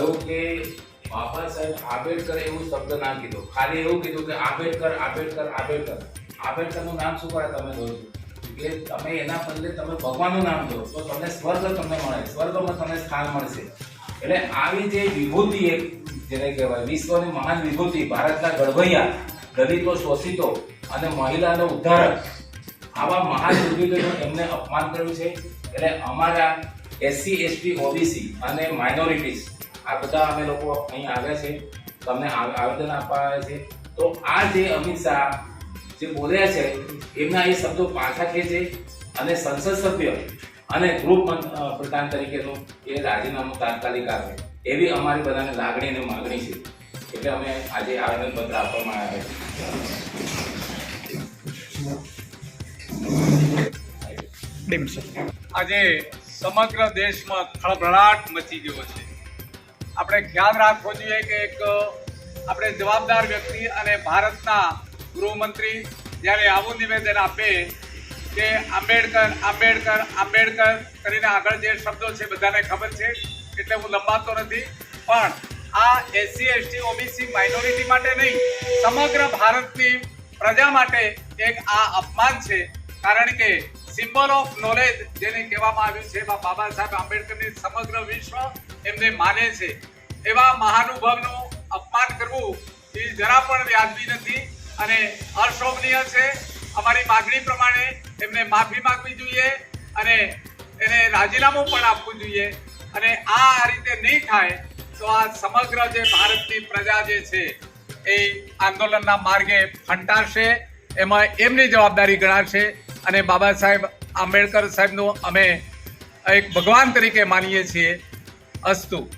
કહ્યું કે બાબા સાહેબ આંબેડકર એવું શબ્દ ના કીધો. ખાલી એવું કીધું કે આંબેડકર આંબેડકર આંબેડકર. આંબેડકરનું નામ શું કરે તમે દો એટલે તમે એના બદલે તમે ભગવાનનું નામ દો તો તમને સ્વર્ગ તમને મળે, સ્વર્ગમાં તમને સ્થાન મળશે. એટલે આવી જે વિભૂતિ એક જેને કહેવાય, વિશ્વની મહાન વિભૂતિ, ભારતના ગઢવૈયા દલિતો, શોષિતો અને મહિલાનો ઉદ્ધારક, આવા મહાન વિભૂતિનું એમને અપમાન કર્યું છે. એટલે અમારા એસસી, એસટી, ઓબીસી અને માઇનોરિટીઝ આ બધા અમે લોકો અહીં આવ્યા છે તમને આવેદન આપવા આવ્યા છે તો આ જે અમિત શાહ જે બોલ્યા છે એમના એ શબ્દો પાછા ખેંચે અને સંસદ સભ્ય અને ગૃહ પ્રધાન તરીકેનું એ રાજીનામું તાત્કાલિક આપે. એવી અમારી બધાને લાગણી અને માગણી છે. એટલે અમે આજે આવેદનપત્ર આપવામાં આવ્યા છે આજે સમગ્ર દેશમાં ખળભળાટ મચી ગયો છે. આપણે ખ્યાલ રાખવો જોઈએ કે એક, આપણે જવાબદાર વ્યક્તિ અને ભારતના ગૃહમંત્રી જ્યારે આવું નિવેદન આપે કે આંબેડકર આંબેડકર આંબેડકર કરીને આગળ જે શબ્દો છે બધાને ખબર છે, એટલે હું લંબાતો નથી. પણ આ એસસી એસટી ઓબીસી માઇનોરિટી માટે નહીં, સમગ્ર ભારતની પ્રજા માટે એક આ અપમાન છે. કારણ કે સિમ્બોલ ઓફ નોલેજ જેને કહેવામાં આવ્યું છે એમાં બાબા સાહેબ આંબેડકરની સમગ્ર વિશ્વ એમને માને છે. એવા મહાનુભાવનું અપમાન કરવું એ જરા પણ વ્યાજબી નથી અને અશોભનીય છે. અમારી માગણી પ્રમાણે એમને માફી માંગવી જોઈએ અને એને રાજીનામું પણ આપવું જોઈએ અને આ રીતે નહીં થાય તો આ સમગ્ર જે ભારતની પ્રજા જે છે એ આંદોલનના માર્ગે ફંટાશે એમાં એમની જવાબદારી ગણાશે અને બાબા સાહેબ આંબેડકર સાહેબનું અમે એક ભગવાન તરીકે માનીએ છીએ. અસ્તુ.